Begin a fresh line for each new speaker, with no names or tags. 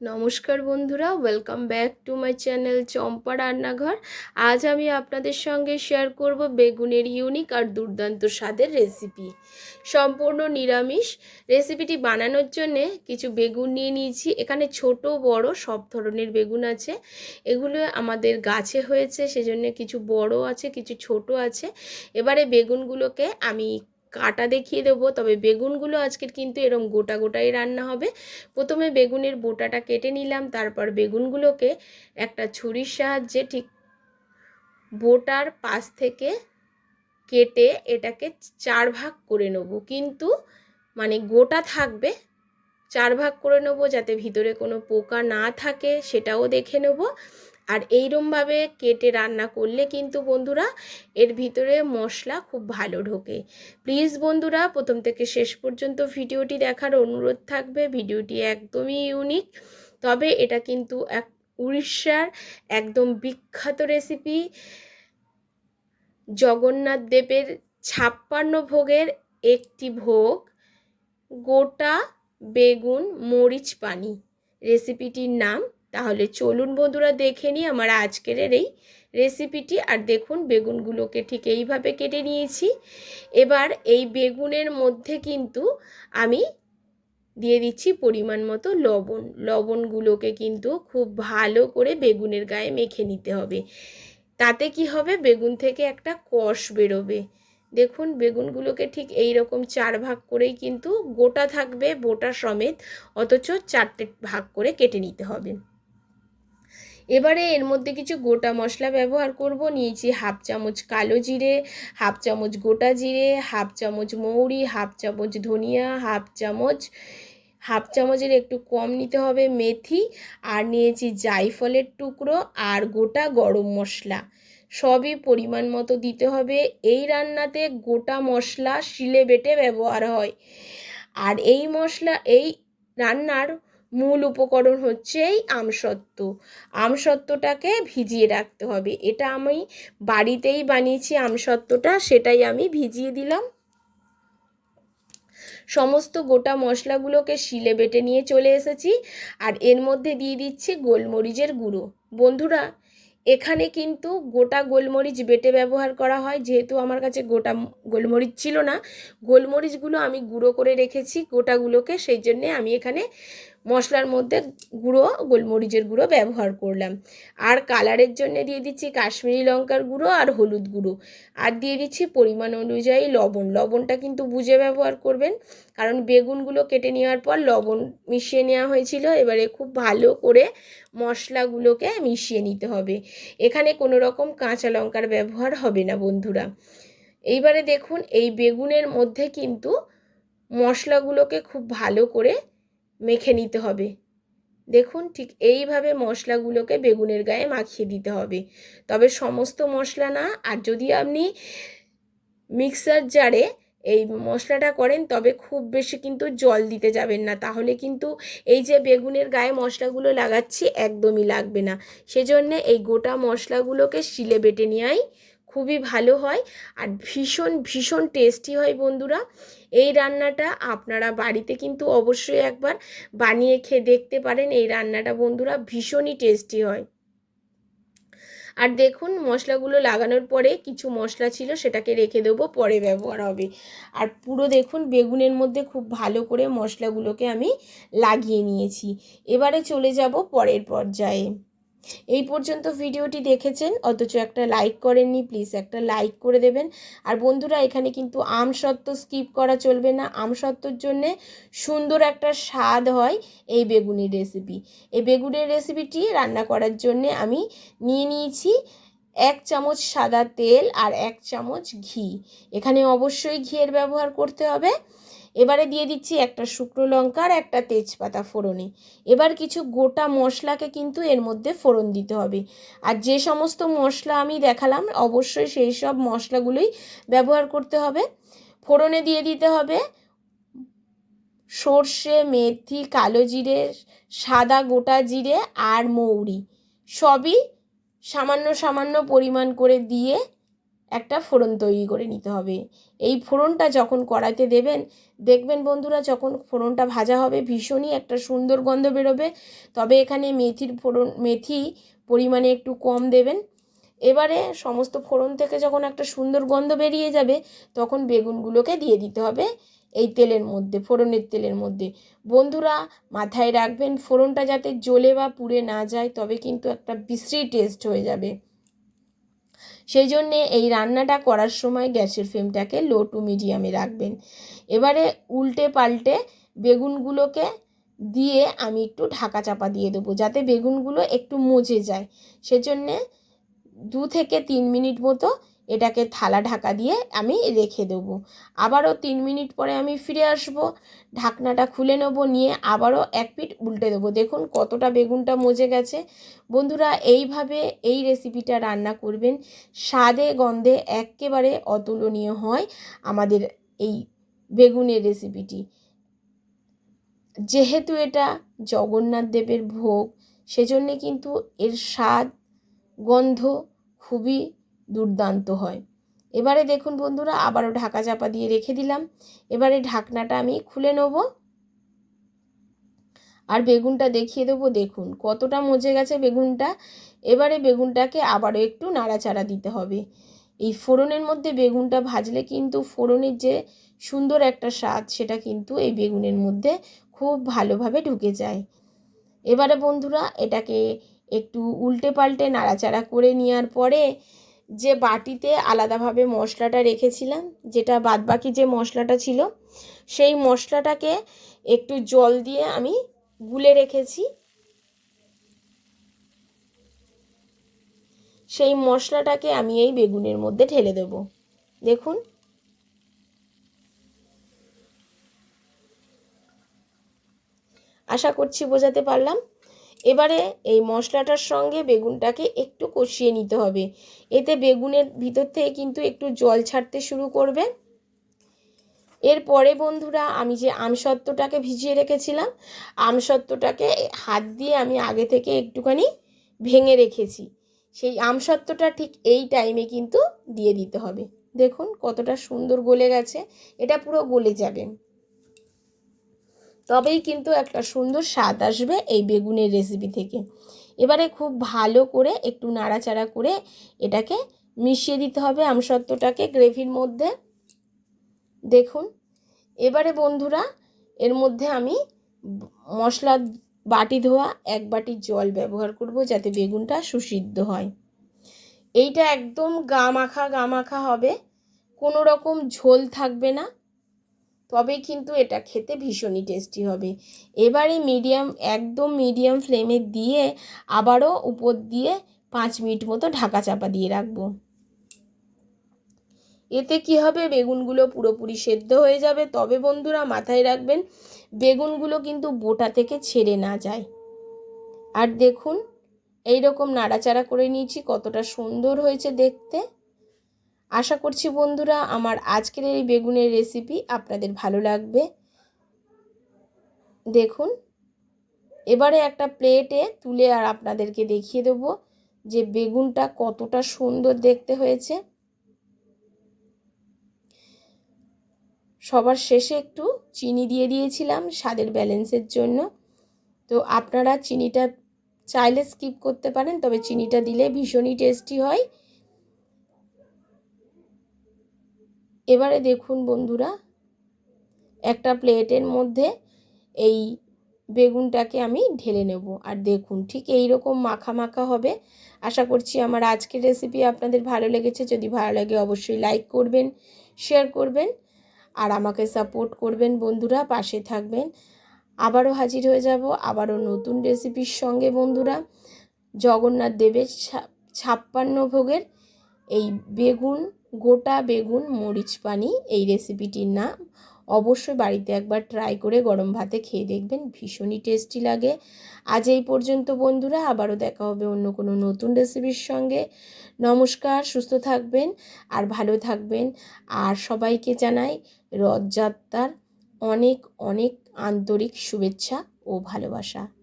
নমস্কার বন্ধুরা welcome back to my channel Champa Rannaghar. আজ আমি আপনাদের সঙ্গে শেয়ার করব বেগুনের ইউনিক আর দুর্দান্ত স্বাদের রেসিপি সম্পূর্ণ নিরামিষ। রেসিপিটি বানানোর জন্যে কিছু বেগুন নিয়ে নিয়েছি। এখানে ছোট, বড় সব ধরনের বেগুন আছে। এগুলো আমাদের গাছে হয়েছে, সেজন্য কিছু বড় আছে, কিছু ছোট আছে। এবারে বেগুনগুলোকে আমি কাটা দেখিয়ে দেবো। তবে বেগুনগুলো আজকের কিন্তু এরম গোটা গোটাই রান্না হবে। প্রথমে বেগুনের বোটাটা কেটে নিলাম, তারপর বেগুনগুলোকে একটা ছুরির সাহায্যে ঠিক বোটার পাশ থেকে কেটে এটাকে চার ভাগ করে নেব। কিন্তু মানে গোটা থাকবে, চার ভাগ করে নেব যাতে ভিতরে কোনো পোকা না থাকে সেটাও দেখে নেব। আর এইরমভাবে কেটে রান্না করলে কিন্তু বন্ধুরা এর ভিতরে মশলা খুব ভালো ঢোকে। প্লিজ বন্ধুরা, প্রথম থেকে শেষ পর্যন্ত ভিডিওটি দেখার অনুরোধ থাকবে। ভিডিওটি একদমই ইউনিক। তবে এটা কিন্তু এক উড়িষ্যার একদম বিখ্যাত রেসিপি। জগন্নাথ দেবের ছাপ্পান্ন ভোগের একটি ভোগ, গোটা বেগুন মরিচ পানি। রেসিপিটির নাম তাহলে চলুন বন্ধুরা দেখে নিই আমার আজকের এই রেসিপিটি আর দেখুন, বেগুনগুলোকে ঠিক এইভাবে কেটে নিয়েছি। এবার এই বেগুনের মধ্যে কিন্তু আমি দিয়ে দিচ্ছি পরিমাণ মতো লবণ। লবণগুলোকে কিন্তু খুব ভালো করে বেগুনের গায়ে মেখে নিতে হবে। তাতে কি হবে? বেগুন থেকে একটা কষ বেরোবে। দেখুন, বেগুনগুলোকে ঠিক এই রকম চার ভাগ করেই কিন্তু গোটা থাকবে, বোটা সমেত। অথচ চারটে ভাগ করে কেটে নিতে হবে। এবারে এর মধ্যে কিছু গোটা মশলা ব্যবহার করব। নিয়েছি হাফ চামচ কালো জিরে, হাফ চামচ গোটা জিরে, হাফ চামচ মৌরি, হাফ চামচ ধনিয়া, হাফ চামচ, হাফ চামচের একটু কম নিতে হবে মেথি। আর নিয়েছি জাইফলের টুকরো আর গোটা গরম মশলা। সবই পরিমাণ মতো দিতে হবে। এই রান্নাতে গোটা মশলা শিলে বেটে ব্যবহার হয়। আর এই মশলা, এই রান্নার মূল উপকরণ হচ্ছে এই আমসত্ত্ব। আমসত্ত্বটাকে ভিজিয়ে রাখতে হবে। এটা আমি বাড়িতেই বানিয়েছি আমসত্ত্বটা, সেটাই আমি ভিজিয়ে দিলাম। সমস্ত গোটা মশলাগুলোকে শিলে বেটে নিয়ে চলে এসেছি। আর এর মধ্যে দিয়ে দিচ্ছি গোলমরিচের গুঁড়ো। বন্ধুরা, এখানে কিন্তু গোটা গোলমরিচ বেটে ব্যবহার করা হয়। যেহেতু আমার কাছে গোটা গোলমরিচ ছিল না, গোলমরিচগুলো আমি গুঁড়ো করে রেখেছি গোটাগুলোকে। সেই জন্যে আমি এখানে মশলার মধ্যে গুঁড়ো, গোলমরিচের গুঁড়ো ব্যবহার করলাম। আর কালারের জন্য দিয়ে দিচ্ছি কাশ্মীরি লঙ্কার গুঁড়ো আর হলুদ গুঁড়ো। আর দিয়ে দিচ্ছি পরিমাণ অনুযায়ী লবণ। লবণটা কিন্তু বুঝে ব্যবহার করবেন, কারণ বেগুনগুলো কেটে নেওয়ার পর লবণ মিশিয়ে নেওয়া হয়েছিল। এবারে খুব ভালো করে মশলাগুলোকে মিশিয়ে নিতে হবে। এখানে কোনো রকম কাঁচা লঙ্কার ব্যবহার হবে না, বন্ধুরা। এইবারে দেখুন, এই বেগুনের মধ্যে কিন্তু মশলাগুলোকে খুব ভালো করে মেখে নিতে হবে। দেখুন, ঠিক এইভাবে মশলাগুলোকে বেগুনের গায়ে মাখিয়ে দিতে হবে। তবে সমস্ত মশলা না, আর যদি আপনি মিক্সার জারে এই মশলাটা করেন, তবে খুব বেশি কিন্তু জল দিতে যাবেন না। তাহলে কিন্তু এই যে বেগুনের গায়ে মশলাগুলো লাগাচ্ছি, একদমই লাগবে না। সেজন্যে এই গোটা মশলাগুলোকে শিলে বেটে নেওয়াই খুবই ভালো হয় আর ভীষণ ভীষণ টেস্টি হয় বন্ধুরা। এই রান্নাটা আপনারা বাড়িতে কিন্তু অবশ্যই একবার বানিয়ে খেয়ে দেখতে পারেন। এই রান্নাটা বন্ধুরা ভীষণই টেস্টি হয়। আর দেখুন, মশলাগুলো লাগানোর পরে কিছু মশলা ছিল, সেটাকে রেখে দেবো, পরে ব্যবহার হবে। আর পুরো দেখুন, বেগুনের মধ্যে খুব ভালো করে মশলাগুলোকে আমি লাগিয়ে নিয়েছি। এবারে চলে যাব পরের পর্যায়ে। এই পর্যন্ত ভিডিওটি দেখেছেন, অথচ একটা লাইক করেননি প্লিজ একটা লাইক করে দেবেন। আর বন্ধুরা, এখানে কিন্তু আম সত্ত্ব স্কিপ করা চলবে না। আম সত্ত্বর জন্যে সুন্দর একটা স্বাদ হয় এই বেগুনের রেসিপি এই বেগুনের রেসিপিটি রান্না করার জন্যে আমি নিয়ে নিয়েছি। এক চামচ সাদা তেল আর এক চামচ ঘি। এখানে অবশ্যই ঘিয়ের ব্যবহার করতে হবে। এবারে দিয়ে দিচ্ছি একটা শুকনো লঙ্কা আর একটা তেজপাতা ফোড়নে। এবার কিছু গোটা মশলাকে কিন্তু এর মধ্যে ফোড়ন দিতে হবে। আর যে সমস্ত মশলা আমি দেখালাম, অবশ্যই সেই সব মশলাগুলোই ব্যবহার করতে হবে। ফোড়নে দিয়ে দিতে হবে সর্ষে, মেথি, কালো জিরে, সাদা গোটা জিরে আর মৌরি। সবই সামান্য সামান্য পরিমাণ করে দিয়ে একটা ফোড়ন তৈরি করে নিতে হবে। এই ফোড়নটা যখন কড়াইতে দেবেন, দেখবেন বন্ধুরা যখন ফোড়নটা ভাজা হবে, ভীষণই একটা সুন্দর গন্ধ বেরোবে। তবে এখানে মেথির ফোড়ন, মেথি পরিমাণে একটু কম দেবেন। এবারে সমস্ত ফোড়ন থেকে যখন একটা সুন্দর গন্ধ বেরিয়ে যাবে, তখন বেগুনগুলোকে দিয়ে দিতে হবে। এই তেলের মধ্যে, ফোড়নের তেলের মধ্যে। বন্ধুরা, মাথায় রাখবেন, ফোড়নটা যাতে জ্বলে বা পুড়ে না যায়, তবে কিন্তু একটা বিশ্রী টেস্ট হয়ে যাবে। সেই জন্যে এই রান্নাটা করার সময় গ্যাসের ফ্লেমটাকে লো টু মিডিয়ামে রাখবেন। এবারে উল্টে পাল্টে বেগুনগুলোকে দিয়ে আমি একটু ঢাকা চাপা দিয়ে দেবো, যাতে বেগুনগুলো একটু মজে যায়। সেজন্যে দু থেকে তিন মিনিট মতো এটাকে থালা ঢাকা দিয়ে আমি রেখে দেবো। আবারও তিন মিনিট পরে আমি ফিরে আসব। ঢাকনাটা খুলে নেব, নিয়ে আবারও এক পিঠ উল্টে দেবো। দেখুন কতটা বেগুনটা মজে গেছে। বন্ধুরা, এইভাবে এই রেসিপিটা রান্না করবেন, স্বাদে গন্ধে একেবারে অতুলনীয় হয় আমাদের এই বেগুনের রেসিপিটি যেহেতু এটা জগন্নাথ দেবের ভোগ, সেজন্যে কিন্তু এর স্বাদ, গন্ধ খুবই দুর্দান্ত হয়। এবারে দেখুন বন্ধুরা, আবারও ঢাকা চাপা দিয়ে রেখে দিলাম। এবারে ঢাকনাটা আমি খুলে নেব। আর বেগুনটা দেখিয়ে দেবো, দেখুন কতটা মজে গেছে বেগুনটা। এবারে বেগুনটাকে আবারও একটু নাড়াচাড়া দিতে হবে। এই ফোড়নের মধ্যে বেগুনটা ভাজলে কিন্তু ফোড়নের যে সুন্দর একটা স্বাদ, সেটা কিন্তু এই বেগুনের মধ্যে খুব ভালোভাবে ঢুকে যায়। এবারে বন্ধুরা, এটাকে একটু উল্টে পাল্টে নাড়াচাড়া করে নেওয়ার পরে যে বাটিতে আলাদাভাবে মশলাটা রেখেছিলাম, যেটা বাদবাকি যে মশলাটা ছিল, সেই মশলাটাকে একটু জল দিয়ে আমি গুলে রেখেছি। সেই মশলাটাকে আমি এই বেগুনের মধ্যে ঢেলে দেব। দেখুন। আশা করছি বোঝাতে পারলাম। এবারে এই মশলাটার সঙ্গে বেগুনটাকে একটু কষিয়ে নিতে হবে। এতে বেগুনের ভিতর থেকে কিন্তু একটু জল ছাড়তে শুরু করবে। এরপরে বন্ধুরা, আমি যে আমসত্ত্বটাকে ভিজিয়ে রেখেছিলাম, আমসত্ত্বটাকে হাত দিয়ে আমি আগে থেকে একটুখানি ভেঙে রেখেছি। সেই আমসত্ত্বটা ঠিক এই টাইমে কিন্তু দিয়ে দিতে হবে। দেখুন কতটা সুন্দর গলে গেছে। এটা পুরো গলে যাবে। তবেই কিন্তু একটা সুন্দর স্বাদ আসবে এই বেগুনের রেসিপি থেকে। এবারে খুব ভালো করে একটু নাড়াচাড়া করে এটাকে মিশিয়ে দিতে হবে আমসত্ত্বটাকে গ্রেভির মধ্যে। দেখুন, এবারে বন্ধুরা এর মধ্যে আমি মশলা বাটি ধোয়া এক বাটি জল ব্যবহার করব যাতে বেগুনটা সুসিদ্ধ হয়। এইটা একদম গা মাখা গা মাখা হবে, কোনো রকম ঝোল থাকবে না। তবে কিন্তু এটা খেতে ভীষণই টেস্টি হবে। এবারে মিডিয়াম একদম মিডিয়াম ফ্লেমে দিয়ে আবারও উপর দিয়ে পাঁচ মিনিট মতো ঢাকা চাপা দিয়ে রাখব। এতে কি হবে? বেগুনগুলো পুরোপুরি সেদ্ধ হয়ে যাবে। তবে বন্ধুরা মাথায় রাখবেন, বেগুনগুলো কিন্তু বোটা থেকে ছেড়ে না যায়। আর দেখুন এই রকম নাড়াচাড়া করে নিয়েছি, কতটা সুন্দর হয়েছে দেখতে। আশা করছি বন্ধুরা আমার আজকের এই বেগুনের রেসিপি আপনাদের ভালো লাগবে। দেখুন, এবারে একটা প্লেটে তুলে আর আপনাদেরকে দেখিয়ে দেব যে বেগুনটা কতটা সুন্দর দেখতে হয়েছে। সবার শেষে একটু চিনি দিয়ে দিয়েছিলাম স্বাদের ব্যালেন্সের জন্য। তো আপনারা চিনিটা চাইলে স্কিপ করতে পারেন, তবে চিনিটা দিলে ভীষণই টেস্টি হয়। এবারে দেখুন বন্ধুরা, একটা প্লেটের মধ্যে এই বেগুনটাকে আমি ঢেলে নেব। আর দেখুন, ঠিক এই রকম মাখা মাখা হবে। আশা করছি আমার আজকের রেসিপি আপনাদের ভালো লেগেছে। যদি ভালো লাগে অবশ্যই লাইক করবেন শেয়ার করবেন, আর আমাকে সাপোর্ট করবেন বন্ধুরা, পাশে থাকবেন। আবারও হাজির হয়ে যাব আবারও নতুন রেসিপির সঙ্গে বন্ধুরা। জগন্নাথ দেবের ছাপ্পান্ন ভোগের এই বেগুন গোটা বেগুন, মরিচ পানি, এই রেসিপিটির নাম অবশ্যই বাড়িতে একবার ট্রাই করে গরম ভাতে খেয়ে দেখবেন, ভীষণই টেস্টি লাগে। আজ এই পর্যন্ত বন্ধুরা, আবারও দেখা হবে অন্য কোনো নতুন রেসিপির সঙ্গে। নমস্কার, সুস্থ থাকবেন আর ভালো থাকবেন। আর সবাইকে জানাই রথযাত্রার অনেক অনেক আন্তরিক শুভেচ্ছা ও ভালোবাসা।